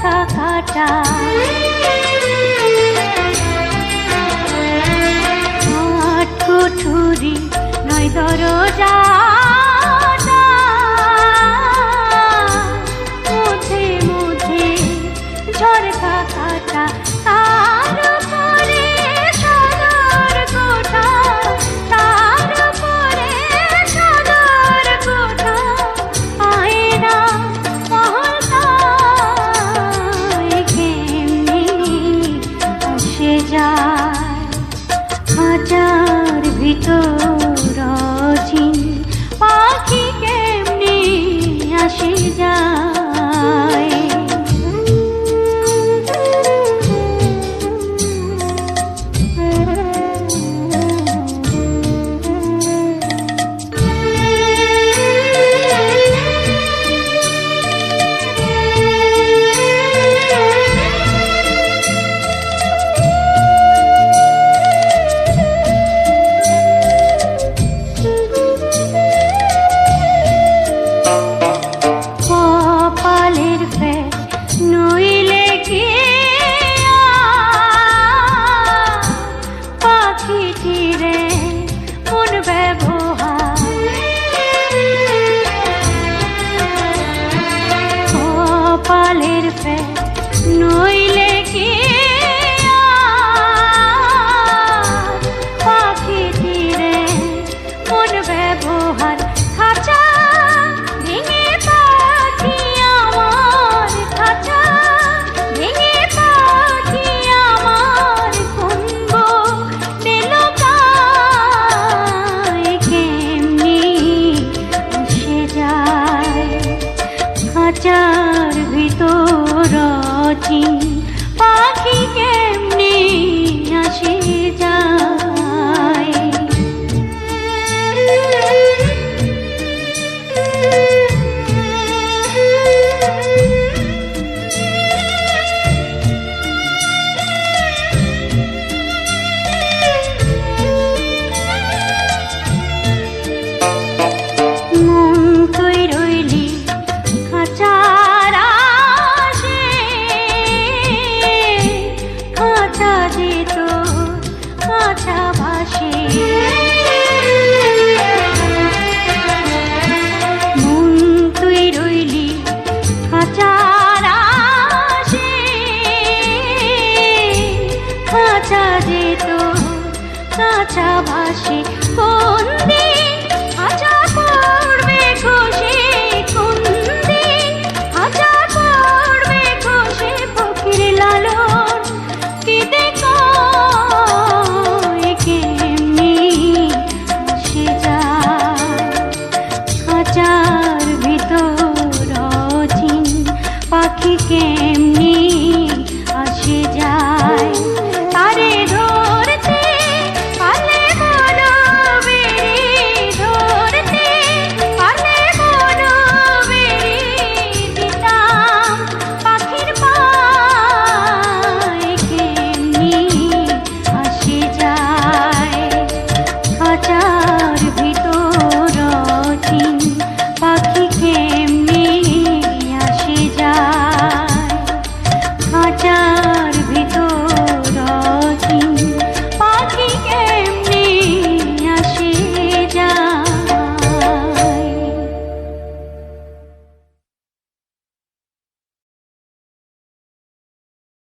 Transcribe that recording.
আশা কাটা ঠুঠুরি নয় দরজা। পাখি কেমনি আসি যায়? ফের নই கண்ணீர்